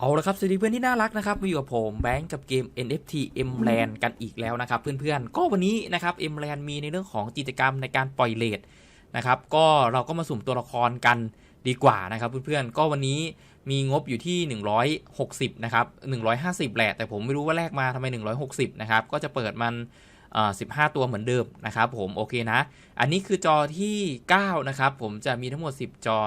เอาละครับสวัสดีเพื่อนที่น่ารักนะครับมาอยู่กับผมแบงค์กับเกม NFT M Land กันอีกแล้วนะครับเพื่อนๆก็วันนี้นะครับ M Land มีในเรื่องของกิจกรรมในการปล่อยเลทนะครับก็เราก็มาสุ่มตัวละครกันดีกว่านะครับเพื่อนๆก็วันนี้มีงบอยู่ที่ 160นะครับ150 แหละแต่ผมไม่รู้ว่าแลกมาทำไม 160นะครับก็จะเปิดมันอ่อ15 ตัวเหมือนเดิมนะครับผมโอเคนะ อันนี้คือจอที่ 9 นะครับผมจะมีทั้งหมด 10 จอ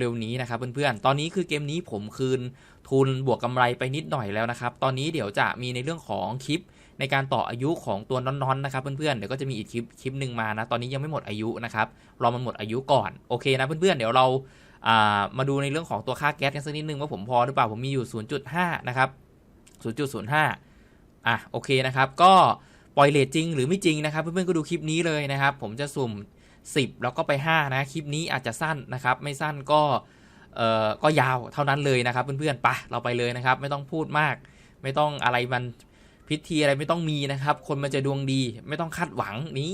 เร็วๆนี้นะครับเพื่อนๆ ตอนนี้คือเกมนี้ผมคืนทุนบวกกำไรไปนิดหน่อยแล้วนะครับ ตอนนี้เดี๋ยวจะมีในเรื่องของคลิปในการต่ออายุของตัวน้อนๆนะครับเพื่อนๆ เดี๋ยวก็จะมีอีกคลิปคลิปหนึ่งมานะ ตอนนี้ยังไม่หมดอายุนะครับ รอมันหมดอายุก่อน โอเคนะเพื่อนๆ เดี๋ยวเราามาดูในเรื่องของตัวค่าแก๊สกันสักนิดนึงว่าผมพอหรือเปล่า ผมมีอยู่ 0.5 นะครับ 0.05 อะโอเคนะครับ ก็ปล่อยเลทจริงหรือไม่จริงนะครับ เพื่อนๆ ก็ดูคลิปนี้เลยนะครับ ผมจะสุ่ม 10 แล้วก็ไป 5 นะ คลิปนี้อาจจะสั้นนะครับ ไม่สั้นก็เอ่อก็ยาวเท่านั้นเลยนะครับ เพื่อนๆไปเราไปเลยนะครับ ไม่ต้องพูดมาก ไม่ต้องอะไรมันพิธีอะไรไม่ต้องมีนะครับ คนมันจะดวงดี ไม่ต้องคาดหวังนี่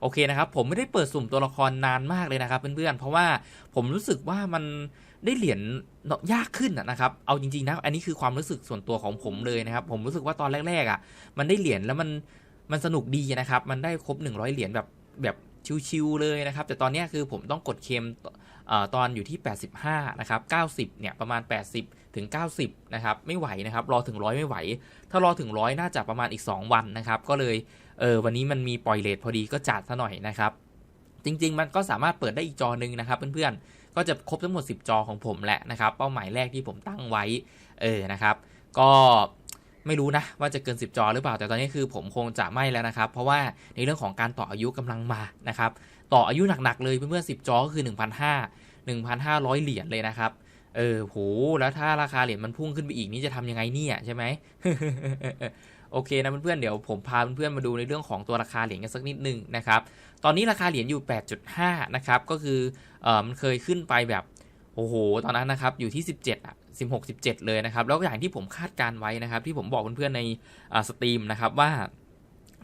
โอเคนะครับ ผมไม่ได้เปิดสุ่มตัวละครนานมากเลยนะครับ เพื่อนๆ เพราะว่าผมรู้สึกว่ามันได้เหรียญยากขึ้นนะครับ เอาจริงๆนะ อันนี้คือความรู้สึกส่วนตัวของผมเลยนะครับ ผมรู้สึกว่าตอนแรกๆอะ มันได้เหรียญแล้วมันมันสนุกดีนะครับ มันได้ครบ 100 เหรียญแบบ แบบชิวๆเลยนะครับ แต่ตอนนี้คือผมต้องกดเคมตอนอยู่ที่ 85 นะครับ 90 เนี่ย ประมาณ 80 ถึง 90 นะครับ ไม่ไหวนะครับ รอถึงร้อยไม่ไหว ถ้ารอถึงร้อยน่าจะประมาณอีก 2 วันนะครับ ก็เลย เออ วันนี้มันมีปล่อยเลทพอดีก็จัดซะหน่อยนะครับ จริง ๆ มันก็สามารถเปิดได้อีกจอหนึ่งนะครับ เพื่อนๆ ก็จะครบทั้งหมด 10 จอของผมแหละนะครับ เป้าหมายแรกที่ผมตั้งไว้ เออ นะครับ ก็ ไม่รู้นะว่าจะเกิน 10 จอหรือเปล่า แต่ตอนนี้คือผมคงจะไม่แล้วนะครับ เพราะว่าในเรื่องของการต่ออายุกำลังมานะครับ ต่ออายุหนักๆเลยเพื่อนๆ10จอก็คือ 1,500 1,500 เหรียญเลยนะครับ เออโหแล้วถ้าราคาเหรียญมันพุ่งขึ้นไปอีกนี่จะทำยังไงเนี่ยใช่ไหมโอเคนะเพื่อนๆเดี๋ยวผมพาเพื่อนๆมาดูในเรื่องของตัวราคาเหรียญกันสักนิดนึงนะครับ ตอนนี้ราคาเหรียญอยู่ 8.5 นะครับ ก็คือเออมันเคยขึ้นไปแบบโอ้โห ตอนนั้นนะครับ อยู่ที่ 17อะ 16 17 เลยนะครับ แล้วก็อย่างที่ผมคาดการไว้นะครับ ที่ผมบอกเพื่อนๆในสตรีมนะครับว่า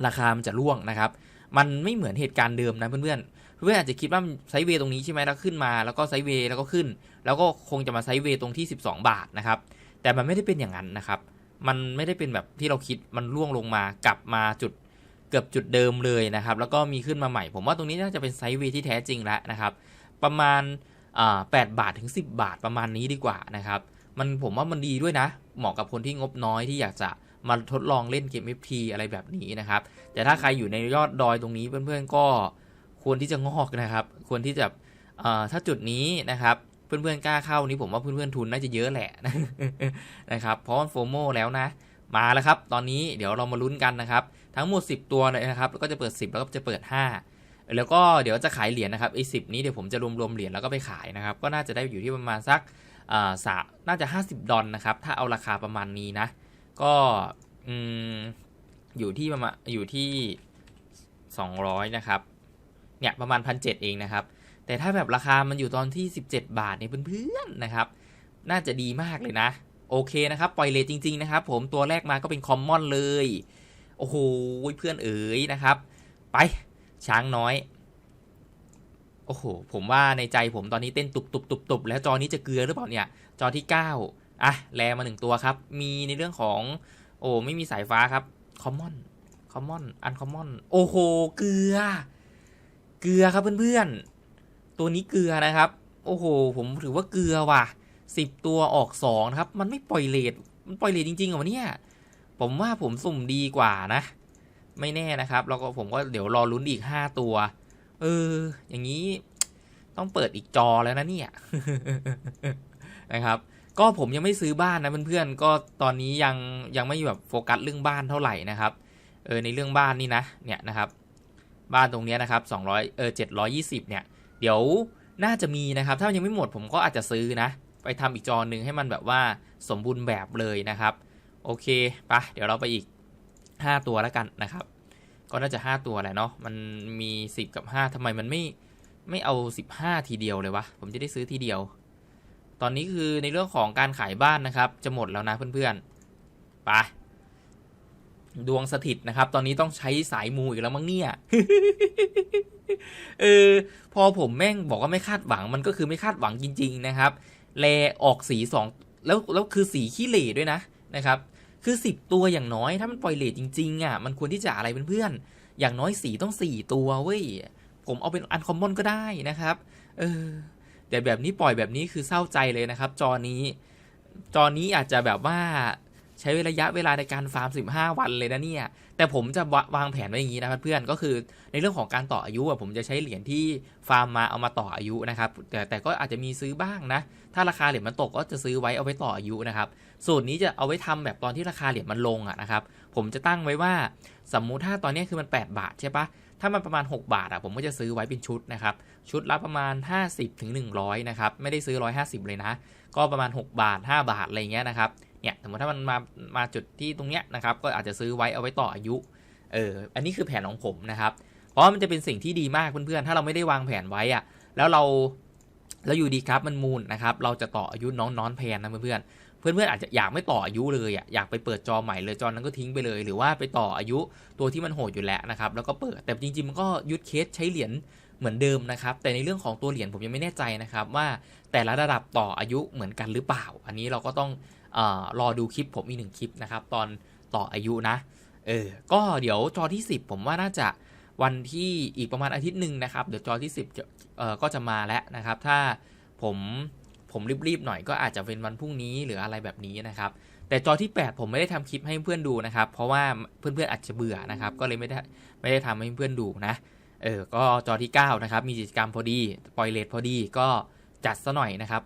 ราคามันจะร่วงนะครับ มันไม่เหมือนเหตุการณ์เดิมนะเพื่อนๆ เพื่อนๆอาจจะคิดว่าไซเวย์ตรงนี้ใช่ไหมแล้วขึ้นมา แล้วก็ไซเวย์แล้วก็ขึ้น แล้วก็คงจะมาไซเวย์ตรงที่ 12 บาทนะครับ แต่มันไม่ได้เป็นอย่างนั้นนะครับ มันไม่ได้เป็นแบบที่เราคิด มันร่วงลงมากลับมาจุดเกือบจุดเดิมเลยนะครับ แล้วก็มีขึ้นมาใหม่ ผมว่าตรงนี้น่าจะเป็นไซเวย์ที่แท้จริงแล้วนะครับ ประมาณ8บาทถึง 10 บาทประมาณนี้ดีกว่านะครับ มันผมว่ามันดีด้วยนะ เหมาะกับคนที่งบน้อยที่อยากจะมาทดลองเล่นเกม FT อะไรแบบนี้นะครับ แต่ถ้าใครอยู่ในยอดดอยตรงนี้เพื่อนๆก็ควรที่จะงอกนะครับ ควรที่จะถ้าจุดนี้นะครับเพื่อนๆกล้าเข้านี้ผมว่าเพื่อนๆทุนน่าจะเยอะแหละนะครับเพราะมันโฟโมแล้วนะ มาแล้วครับ ตอนนี้เดี๋ยวเรามาลุ้นกันนะครับ ทั้งหมด 10 ตัวเลยนะครับแล้วก็จะเปิด 10 แล้วก็จะเปิด 5 แล้วก็เดี๋ยวจะขายเหรียญนะครับไอ้สินี้เดี๋ยวผมจะรวมๆเหรียญแล้วก็ไปขายนะครับ ก็น่าจะได้อยู่ที่ประมาณสัก สาน่าจะ 50 ดอลนะครับ ถ้าเอาราคาประมาณนี้นะ ก็อืมอยู่ที่ประมาณอยู่ที่ 200 นะครับ เนี่ยประมาณพันเเองนะครับ แต่ถ้าแบบราคามันอยู่ตอนที่ 17 บาทเนี่ยเพื่อนๆนะครับ น่าจะดีมากเลยนะ โอเคนะครับ ปล่อยเลทจริง ๆ นะครับ ผมตัวแรกมาก็เป็นคอมมอนเลย โอ้โหเพื่อนเอ๋ยนะครับ ไปช้างน้อย โอ้โห ผมว่าในใจผมตอนนี้เต้นตุบตุบตุบตุบแล้วจอนี้จะเกลือหรือเปล่าเนี่ย จอที่ 9 อะ แลมาหนึ่งตัวครับ มีในเรื่องของ โอ้ ไม่มีสายฟ้าครับ คอมมอน คอมมอน อันคอมมอน โอ้โห เกลือ เกลือครับเพื่อนๆ ตัวนี้เกลือนะครับ โอ้โห ผมถือว่าเกลือว่ะสิบตัวออกสองนะครับ มันไม่ปล่อยเลทมันปล่อยเลทจริงๆเหรอเนี่ย ผมว่าผมสุ่มดีกว่านะ ไม่แน่นะครับ แล้วก็ผมก็เดี๋ยวรอลุ้นอีกห้าตัว เออ อย่างนี้ต้องเปิดอีกจอแล้วนะเนี่ยนะครับ ก็ผมยังไม่ซื้อบ้านนะเพื่อนๆก็ตอนนี้ยังยังไม่แบบโฟกัสเรื่องบ้านเท่าไหร่นะครับ เออในเรื่องบ้านนี่นะเนี่ยนะครับ บ้านตรงนี้นะครับ200เออ720 เนี่ย เดี๋ยวน่าจะมีนะครับ ถ้ายังไม่หมดผมก็อาจจะซื้อนะ ไปทำอีกจอหนึ่งให้มันแบบว่าสมบูรณ์แบบเลยนะครับ โอเคปะเดี๋ยวเราไปอีก 5 ตัวแล้วกันนะครับ ก็น่าจะ 5 ตัวแหละเนาะมันมี 10 กับ 5ทำไมมันไม่ไม่เอา 15 ทีเดียวเลยวะ ผมจะได้ซื้อทีเดียว ตอนนี้คือในเรื่องของการขายบ้านนะครับ จะหมดแล้วนะเพื่อนๆไปดวงสถิตนะครับ ตอนนี้ต้องใช้สายมูอีกแล้วมั้งเนี่ยเออพอผมแม่งบอกว่าไม่คาดหวังมันก็คือไม่คาดหวังจริง ๆนะครับ แลออกสีสองแล้วแล้วคือสีขี้เหร่ด้วยนะนะครับ คือ 10 ตัวอย่างน้อยถ้ามันปล่อยเลทจริงๆอะมันควรที่จะอะไรเพื่อนๆอย่างน้อยสีต้อง 4 ตัวเว้ยผมเอาเป็นอันคอมมอนก็ได้นะครับเออแต่แบบนี้ปล่อยแบบนี้คือเศร้าใจเลยนะครับ จอนี้ จอนี้อาจจะแบบว่า ช้ระยะเวลาในการฟาร์ม 15 วันเลยนะเนี่ย แต่ผมจะวางแผนไว้อย่างนี้นะครับเพื่อนก็คือในเรื่องของการต่ออายุผมจะใช้เหรียญที่ฟาร์มมาเอามาต่ออายุนะครับ แต่แต่ก็อาจจะมีซื้อบ้างนะ ถ้าราคาเหรียญมันตกก็จะซื้อไว้เอาไว้ต่ออายุนะครับสูตรนี้จะเอาไว้ทำแบบตอนที่ราคาเหรียญมันลงอะนะครับ ผมจะตั้งไว้ว่าสมมุติถ้าตอนนี้คือมัน 8 บาทใช่ปะถ้ามันประมาณ 6 บาทอะผมก็จะซื้อไว้เป็นชุดนะครับ ชุดละประมาณ 50ถึง100 นะครับ ไม่ได้ซื้อ 150 เลยนะ ก็ประมาณ 6 บาท 5 บาทอะไรเงี้ยนะครับ เนี่ยสมมติถ้ามันมามาจุดที่ตรงเนี้ยนะครับก็อาจจะซื้อไว้เอาไว้ต่ออายุเอออันนี้คือแผนของผมนะครับ เพราะว่ามันจะเป็นสิ่งที่ดีมากเพื่อนๆถ้าเราไม่ได้วางแผนไว้อะแล้วเราแล้วอยู่ดีครับมันมูลนะครับเราจะต่ออายุน้องนอนแพนนะเพื่อนๆเพื่อนๆอาจจะอยากไม่ต่ออายุเลยอะอยากไปเปิดจอใหม่เลยจอนั้นก็ทิ้งไปเลย หรือว่าไปต่ออายุตัวที่มันโหดอยู่แล้วนะครับแล้วก็เปิดแต่จริงๆมันก็ยุดเคสใช้เหรียญเหมือนเดิมนะครับแต่ในเรื่องของตัวเหรียญผมยังไม่แน่ใจนะครับว่าแต่ละระดับต่ออายุเหมือนกันหรือเปล่า อันนี้เราก็ต้อง รอดูคลิปผมอีกหนึ่งคลิปนะครับ ตอนต่ออายุนะ เออ ก็เดี๋ยวจอที่ 10 ผมว่าน่าจะวันที่อีกประมาณอาทิตย์หนึ่งนะครับ เดี๋ยวจอที่ 10จะเอ่อก็จะมาแล้วนะครับ ถ้าผมผมรีบๆหน่อยก็อาจจะเป็นวันพรุ่งนี้หรืออะไรแบบนี้นะครับ แต่จอที่ 8 ผมไม่ได้ทำคลิปให้เพื่อนดูนะครับ เพราะว่าเพื่อนๆอาจจะเบื่อนะครับ ก็เลยไม่ได้ไม่ได้ทำให้เพื่อนดูนะ เออ ก็จอที่ 9 นะครับ มีกิจกรรมพอดีปล่อยเลทพอดีก็จัดซะหน่อยนะครับ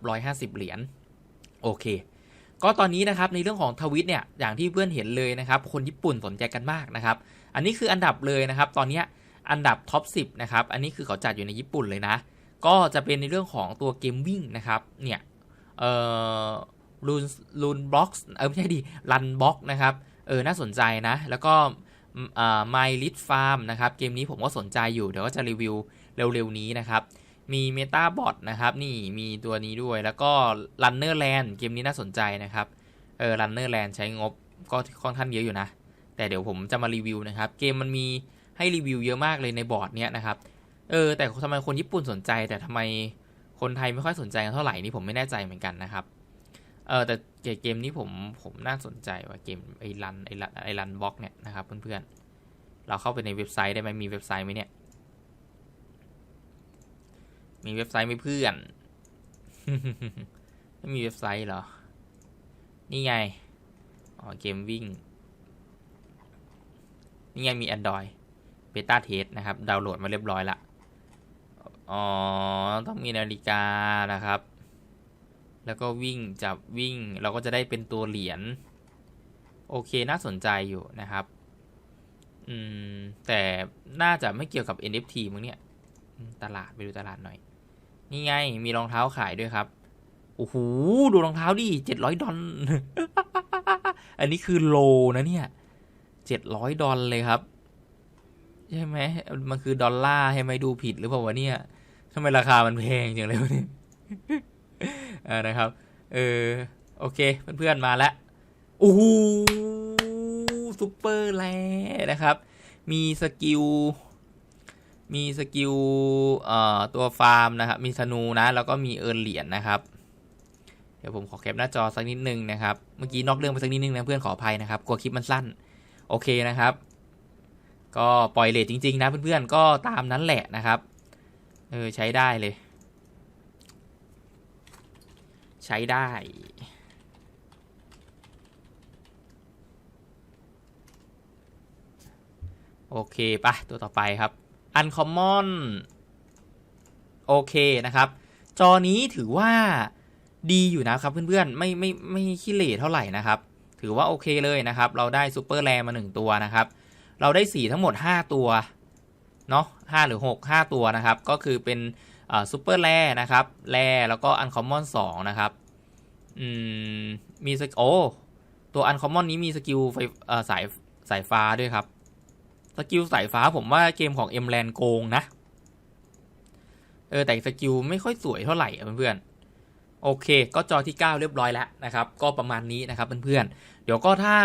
150 เหรียญ โอเค ก็ตอนนี้นะครับในเรื่องของทวิตเนี่ยอย่างที่เพื่อนเห็นเลยนะครับคนญี่ปุ่นสนใจกันมากนะครับอันนี้คืออันดับเลยนะครับ ตอนนี้อันดับท็อป 10 นะครับ อันนี้คือเขาจัดอยู่ในญี่ปุ่นเลยนะ ก็จะเป็นในเรื่องของตัวเกมวิ่งนะครับเนี่ยเอ่อลูนลูนบล็อกเออไม่ใช่ดิรันบล็อกนะครับเออน่าสนใจนะ แล้วก็อ่า My l i t Farm นะครับเกมนี้ผมก็สนใจอยู่เดี๋ยวก็จะรีวิวเร็วๆนี้นะครับ มี Meta Bot นะครับ นี่มีตัวนี้ด้วยแล้วก็ Runner Land เกมนี้น่าสนใจนะครับ เออ Runner Land ใช้งบก็ค่อนข้างเยอะอยู่นะ แต่เดี๋ยวผมจะมารีวิวนะครับ เกมมันมีให้รีวิวเยอะมากเลยในบอร์ดเนี้ยนะครับ เออ แต่ทำไมคนญี่ปุ่นสนใจ แต่ทำไมคนไทยไม่ค่อยสนใจกันเท่าไหร่นี่ผมไม่แน่ใจเหมือนกันนะครับ เออแต่เกมนี้ผมผมน่าสนใจว่าเกมไอรันไอรันไอรันบล็อกเนี่ยนะครับเพื่อนๆ เราเข้าไปในเว็บไซต์ได้ไหมมีเว็บไซต์ไหมเนี่ย มีเว็บไซต์ไหมเพื่อน ไม่มีเว็บไซต์เหรอ นี่ไง อ๋อ เกมวิ่ง นี่ไงมี Android Beta Test นะครับ ดาวน์โหลดมาเรียบร้อยละ อ๋อ ต้องมีนาฬิกานะครับ แล้วก็วิ่งจับวิ่ง เราก็จะได้เป็นตัวเหรียญ โอเค น่าสนใจอยู่นะครับ อืม แต่น่าจะไม่เกี่ยวกับ NFT มั้งเนี่ย ตลาด ไปดูตลาดหน่อย นี่ไง มีรองเท้าขายด้วยครับ โอ้โห ดูรองเท้าดิเจ็ดร้อยดอลอันนี้คือโลนะเนี่ยเจ็ดร้อยดอลเลยครับ ใช่ไหม มันคือดอลลาร์ใช่ไหมดูผิดหรือเปล่าวะเนี่ยทำไมราคามันแพงจังเลยวะเนี่ยอ่านะครับ เออ โอเค เพื่อนๆมาแล้วโอ้โหซูเปอร์แลนะครับ มีสกิล มีสกิลตัวฟาร์มนะครับ มีธนูนะ แล้วก็มีเอิร์นเหรียญนะครับ เดี๋ยวผมขอแคปหน้าจอสักนิดนึงนะครับ เมื่อกี้นอกเรื่องไปสักนิดนึงนะเพื่อนขออภัยนะครับ กลัวคลิปมันสั้น โอเคนะครับ ก็ปล่อยเลทจริงๆนะเพื่อนๆ ก็ตามนั้นแหละนะครับ เออใช้ได้เลย ใช้ได้โอเคปะตัวต่อไปครับ Uncommon โอเคนะครับ จอนี้ถือว่าดีอยู่นะครับเพื่อนๆ ไม่ไม่ไม่ขี้เหร่เท่าไหร่นะครับ ถือว่าโอเคเลยนะครับ เราได้ซูเปอร์แรมา 1 ตัวนะครับ เราได้สีทั้งหมด 5 ตัวเนาะ5หรือ 6 5 ตัวนะครับ ก็คือเป็นซูเปอร์แรนะครับ แรแล้วก็อันคอมมอน2นะครับอืมมีสกโอตัวอันคอมมอนนี้มีสกิลไฟสายสายฟ้าด้วยครับ สกิลสายฟ้าผมว่าเกมของ M Land โกงนะ เออแต่สกิลไม่ค่อยสวยเท่าไหร่อะเพื่อนๆ โอเค ก็จอที่ 9 เรียบร้อยแล้วนะครับ ก็ประมาณนี้นะครับเพื่อนๆ เดี๋ยวก็ถ้า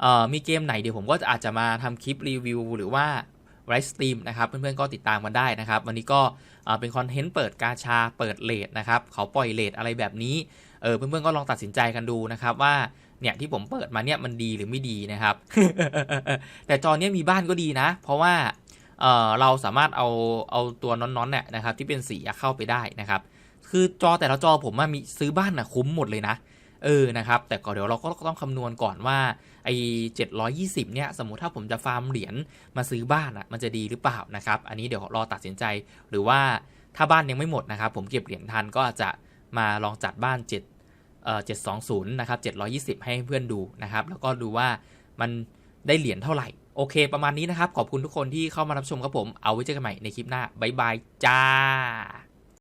เอ่อมีเกมไหนเดี๋ยวผมก็อาจจะมาทำคลิปรีวิวหรือว่าไลฟ์สตรีมนะครับเพื่อนๆก็ติดตามกันได้นะครับ วันนี้ก็เอ่อเป็นคอนเทนต์เปิดกาชาเปิดเลทนะครับเขาปล่อยเลทอะไรแบบนี้ เออเพื่อนๆก็ลองตัดสินใจกันดูนะครับว่าเนี่ยที่ผมเปิดมาเนี่ยมันดีหรือไม่ดีนะครับ แต่จอเนี้ยมีบ้านก็ดีนะ เพราะว่าเออเราสามารถเอาเอาตัวน้อนๆเนี่ยนะครับที่เป็นสีเข้าไปได้นะครับคือจอแต่ละจอผมมีซื้อบ้านอะคุ้มหมดเลยนะเออนะครับแต่ก็เดี๋ยวเราก็ต้องคำนวณก่อนว่าไอ้720 เนี่ย สมมุติถ้าผมจะฟาร์มเหรียญมาซื้อบ้านอะมันจะดีหรือเปล่านะครับ อันนี้เดี๋ยวรอตัดสินใจหรือว่าถ้าบ้านยังไม่หมดนะครับ ผมเก็บเหรียญทันก็อาจจะ มาลองจัดบ้าน7เอ่อ720นะครับ720 ให้เพื่อนดูนะครับ แล้วก็ดูว่ามันได้เหรียญเท่าไหร่ โอเค ประมาณนี้นะครับ ขอบคุณทุกคนที่เข้ามารับชมครับผม เอาไว้เจอกันใหม่ในคลิปหน้า บ๊ายบายจ้า